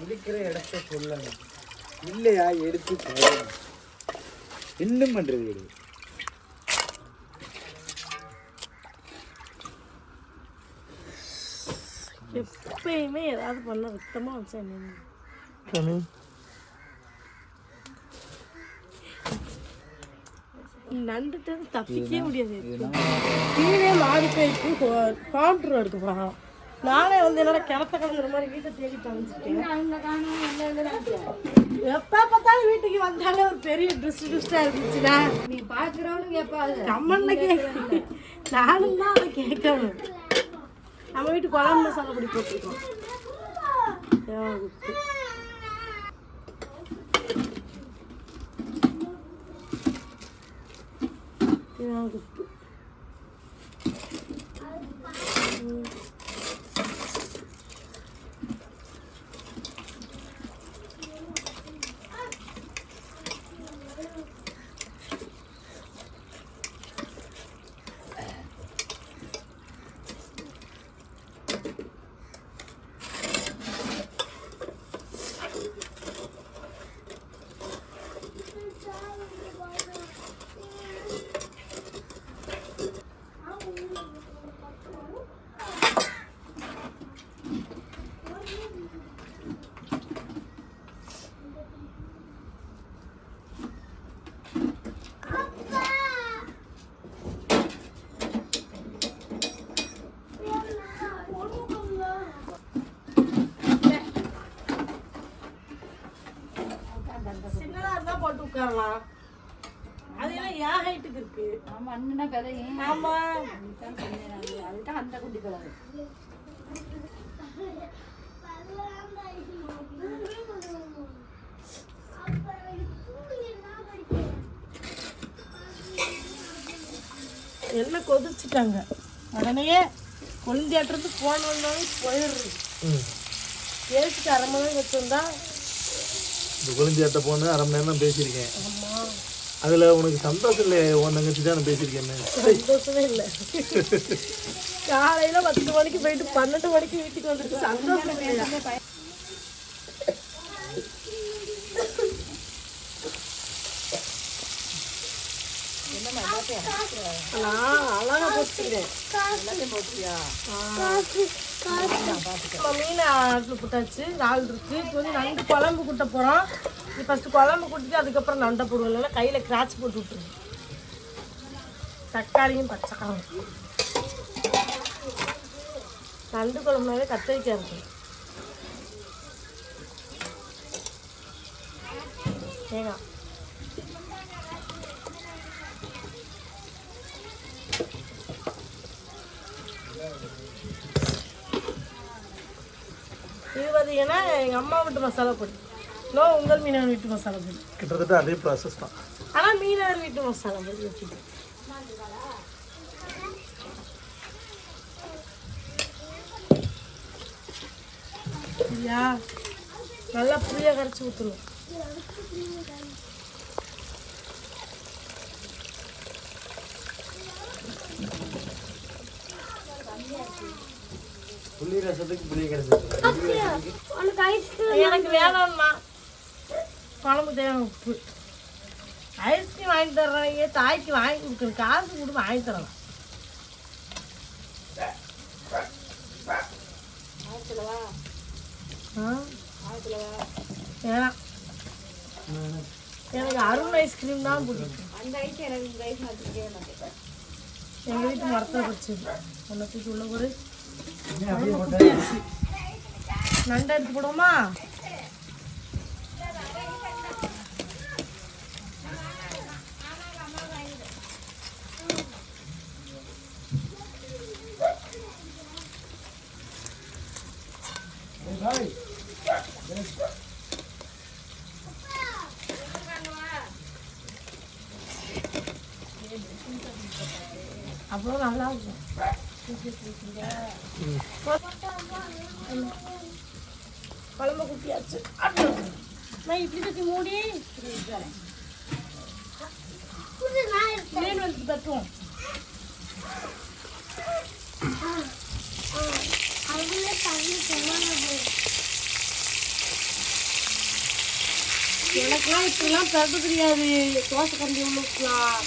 இருக்கிற இடத்த சொல்லணும் இல்லையா எடுத்து போடணும் இன்னும் பண்றது கிடையாது எப்பயுமே ஏதாவது பண்ண ரத்தமாக வச்சேன் நண்டுட்டு தப்பிக்கவே முடியாது. கீழே மாடி போயிட்டு கவுண்டர் எடுக்க போகிறாங்க நானே வந்து என்னோட கிணத்த கிடங்குற மாதிரி வீட்டை தேடி தொலைஞ்சிட்டேன் எப்போ பார்த்தாலும் வீட்டுக்கு வந்தாலே ஒரு பெரிய ட்ரெஸ் ட்ரெஸ்டாக இருந்துச்சுன்னா நீ பாக்குறவனு கேட்பாது. கம்மன்ல கேட்க நானும் தான் அதை கேட்கணும். நம்ம வீட்டு குழம்பு மசாலா பொடி போட்டிருக்கோம். தேவாங்க உப்பு. சின்னதா இருந்தா போட்டு உட்காரலாம். அது எல்லாம் என் ஹைட்டுக்கு இருக்கு. ஆமா அண்ணனா கதையும் ஆமா. அதுதான் அந்த குட்டி கலரு எல்லாம் கொதிச்சுட்டாங்க. உடனே குழந்தையாட்டிருந்து போன் வந்தாலும் போயிடுறது ம். பேசிட்டு அரை மணி நேரம் வச்சிருந்தா இந்த குழந்தையாட்ட போன அரை மணி நேரம் தான் பேசியிருக்கேன். அதில் உனக்கு சந்தோஷம் இல்லை உன் தங்கச்சி தான் பேசியிருக்கேன்னு. சந்தோஷமே இல்லை. காலையில பத்து மணிக்கு போயிட்டு பன்னெண்டு மணிக்கு வீட்டுக்கு வந்துட்டு சந்தோஷம் இல்லையா நான் அழகா இப்போ மீன் அடுப்பில் போட்டாச்சு. இறால் இருக்கு. இப்போ வந்து நண்டு குழம்பு குட்ட போகிறோம் இது ஃபஸ்ட்டு குழம்பு குட்டிட்டு அதுக்கப்புறம் நண்டை போடுவோம். இல்லைன்னா கையில் கிராச் போட்டு விட்டுருங்க தக்காளியும் பச்சை நண்டு குழம்புனாவே கத்திரிக்காய் இருக்கும் தேங்காய் இது பார்த்தீங்கன்னா எங்கள் அம்மா வீட்டு மசாலா பொடி. நோ உங்கள் மீனவர் வீட்டு மசாலா பொடி. கிட்டத்தட்ட அதே ப்ராசஸ் தான். ஆனால் மீனவர் வீட்டு மசாலா பொடி வச்சுக்கோங்க சரியா நல்லா புளியை கரைச்சி ஊற்றணும் புளி ரசத்துக்கு புளி கிடைச்சது எனக்கு வேணும்மா. குழம்பு தேவை உப்பு. ஐஸ்கிரீம் வாங்கி தர்றவங்க தாய்க்கு வாங்கி கொடுக்குற காசு கொடுத்து வாங்கி தரலாம்? வேணாம். எனக்கு அருண் ஐஸ்கிரீம் தான் பிடிக்கும். அந்த ஐட்டம் எனக்கு இந்த மாட்டேன். எங்கள் வீட்டு மரத்தில் பிடிச்சது ஒன்றை தூக்கி உள்ள ஒரு நண்டை எடுத்து போடுவோமா? அப்புறம் நல்லா இருக்கும். குழம்பு குட்டியாச்சு நான் இப்படி தட்டி மூடி மீன் வந்து தட்டுவோம் எனக்குலாம் இப்படிலாம் தட்டு தெரியாது தோசை கம்பி உள்ளுக்கலாம்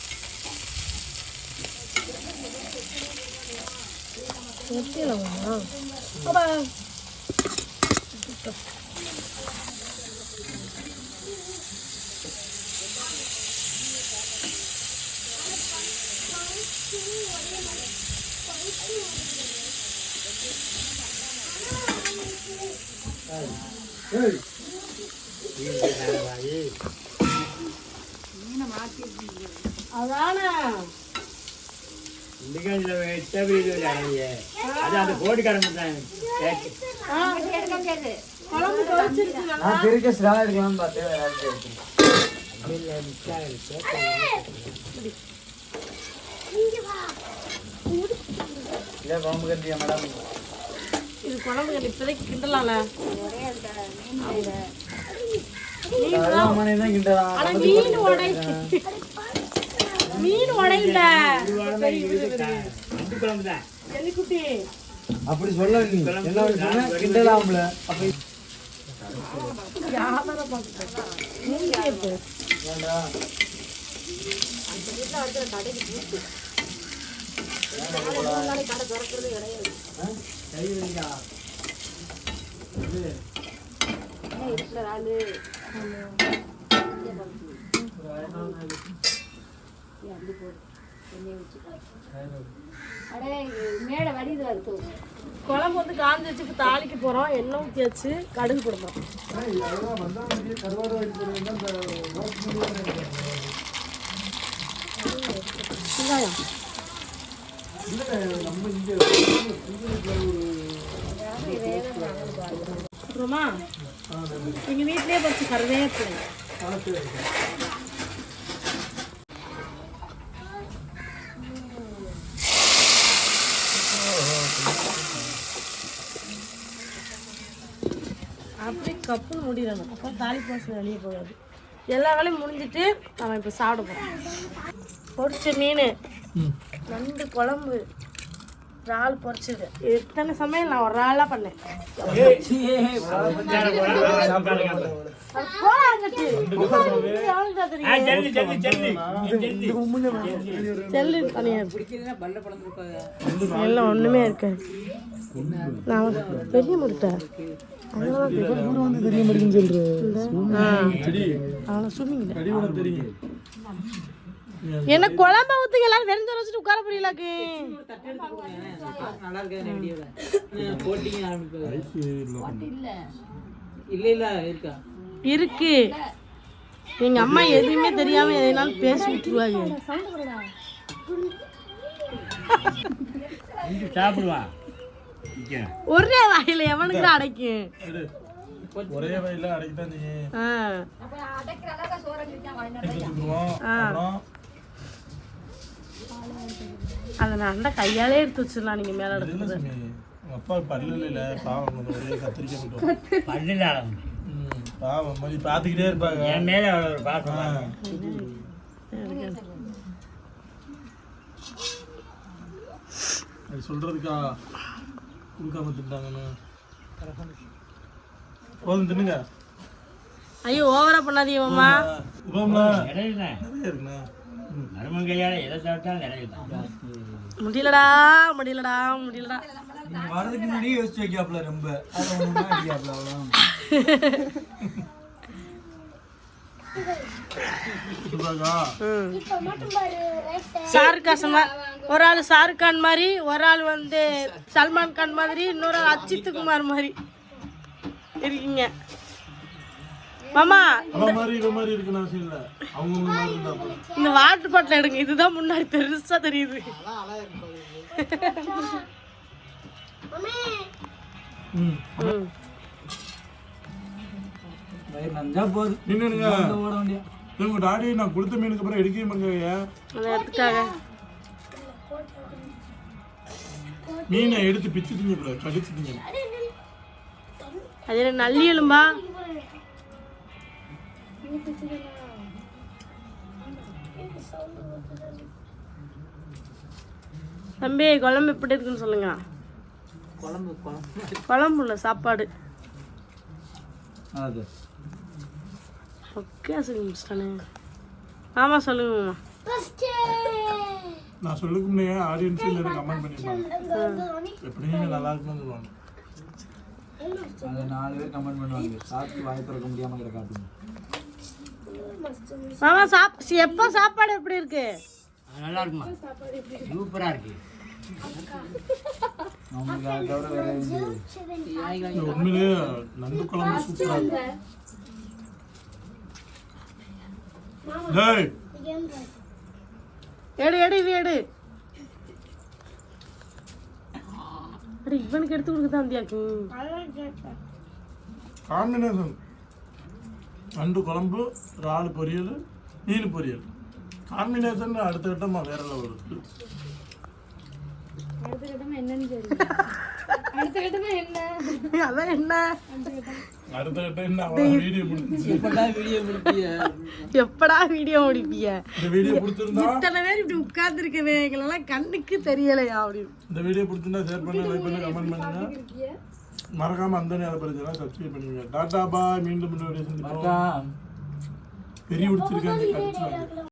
குத்திட்டியே கல்லுலே குத்திட்டு என்னது அப்பா ஏய் மீனை மாற்றி அதானே? இண்டிகாஜில் வெட்ட வீடு அடைய அது அந்த கோடிக்காரங்க தான் நான் பெரிய ஸ்டார் எடுக்கலாம்னு பார்த்தேன் இல்லை பாம்பு கட்டியா மேடம் இது குழம்பு கறி இப்போதைக்கு கிண்டலாம்ல மீன் உடை மீன் உடையில. எலிக்குட்டி அப்படி சொல்ல நீ என்ன சொன்ன கிண்டலாம்ல. அப்ப வியாபாரம் அப்படி போடு. எண்ணெய் வச்சுக்கோ அடே மேடை வடிது வருது குழம்பு வந்து காஞ்சி வச்சு தாளிக்க போறோம். எண்ணெய் ஊற்றியாச்சு கடுகு போடுறோம் ஏய், அதெல்லாம் வந்தாங்க கருவாடு வாங்கி போடுறீங்கன்னா இந்த ரோஸ் மில்லுன்னு நினைக்கிறேன். வெங்காயம் இல்ல, நம்ம இங்க புது வீட்டுல ஒரு அப்புறமா எங்க வீட்லயே பறிச்சு கருவேப்பிலை காலத்து அப்படி கப்புன்னு முடிடணும் அப்போ தாளிப்பு வாசனை வெளியே போகாது எல்லா வேலையும் முடிஞ்சிட்டு நம்ம இப்போ சாப்பிட போகிறோம் பொரிச்ச மீன் நண்டு குழம்பு இறால் பொரிச்சது இத்தனை சமையல் நான் ஒரு ஆளாக பண்ணேன் இருக்கு. எல்லாம் ஒண்ணுமே இருக்காது நான் பெரிய முட்டை என்ன குழம்ப ஊத்துங்க எல்லாரும் தெரிஞ்ச வச்சுட்டு உட்கார புரியலாக்கு இருக்கா இல்ல இல்ல இருக்கா இருக்கு. எங்க அம்மா எதுவுமே தெரியாம எதனாலும் பேசி விட்டுருவாங்க. சாப்பிடுவா. ஒரே வாயில எவனுக்கு அடைக்கும். ஒரே வயல ஆ. அப்புறம்? அதை நான் கையாலே எடுத்து வச்சிடலாம் நீங்க மேல அப்பா பல்லு இல்ல பாவம் ஒரே பல்லில் ம், பாவம் பார்த்துக்கிட்டே இருப்பாங்க. என் மேலே அவ்வளோ ஒரு பாசம். அது சொல்றதுக்கா கொடுக்காம திட்டாங்கன்னு போதும் தின்னுங்க. ஐயோ ஓவரா பண்ணாதீங்க மாமா. நிறைய இருக்குண்ணே. ம். மருமன் கையால் எதை சாப்பிட்டாலும் முடியலடா முடியலடா முடியலடா. வரதுக்கு முன்னாடியே யோசிச்சு வைக்காப்ல ரொம்ப. அடிக்காப்ல ஒரு ஆள் ஷாருக் கான் மாதிரி ஒரு ஆள் வந்து சல்மான் கான் மாதிரி இன்னொரு ஆள் அஜித் குமார் மாதிரி இருக்கீங்க. மாமா இந்த வாட்டர் பாட்டில் எடுங்க இதுதான் முன்னாடி பெருசா தெரியுது. வயிறு நஞ்சா போகுது. நின்னுடுங்க. ஓட வேண்டிய உங்க டாடி நான் கொடுத்த மீனுக்கு அப்புறம் எடுக்கவே மாட்டேங்க அதை எடுத்துட்டாங்க. மீனை எடுத்து பிச்சு திங்கக்கூடாது கடிச்சு திங்க. அது என்ன நல்லி எலும்பா? தம்பி குழம்பு எப்படி இருக்குன்னு சொல்லுங்க. குழம்பு குழம்பு. குழம்பு இல்லை சாப்பாடு. அது. ஓகே சொல்லி முடிச்சிட்டானே. ஆமாம் சொல்லுங்க மாமா. நான் சொல்லுக்கு முன்னே ஆடியன்ஸ் எனக்கு கமெண்ட் பண்ணிருப்பாங்க எப்படியும் நல்லா இருக்குன்னு சொல்லுவாங்க. அது நாலு பேர் கமெண்ட் பண்ணுவாங்க. சாப்பிட்டு வாய் திறக்க முடியாம கிடக்காட்டுங்க மாமா சாப் எப்போ சாப்பாடு எப்படி இருக்கு? நல்லா இருக்குமா? சூப்பரா இருக்கு. உண்மையிலேயே நண்டு குழம்பு சூப்பரா டேய். எடு எடு இது எடு. அட இவனுக்கு எடுத்து கொடுக்குதா வந்தியாக்கு. காம்பினேஷன் நண்டு குழம்பு இறால் பொரியல் மீன் பொரியல். காம்பினேஷன் அடுத்த கட்டமா வேற லெவல் அடுத்த கட்டமா என்னன்னு தெரியும் அடுத்த கட்டமா என்ன? அதான் என்ன? வீடியோ முடிப்பிய? எப்படா வீடியோ முடிப்பிய? இந்த வீடியோ பிடிச்சிருந்தா இத்தனை பேர் இப்படி உட்கார்ந்துருக்கவே எங்களெல்லாம் கண்ணுக்கு தெரியலையா அப்படின்னு இந்த வீடியோ பிடிச்சிருந்தா ஷேர் பண்ணுங்க லைக் பண்ணுங்க கமெண்ட் பண்ணுங்க. மறக்காம அந்த நேரம் பிரச்சனை சப்ஸ்கிரைப் பண்ணுங்க. டாடா பாய். மீண்டும் பெரிய பிடிச்சிருக்காங்க.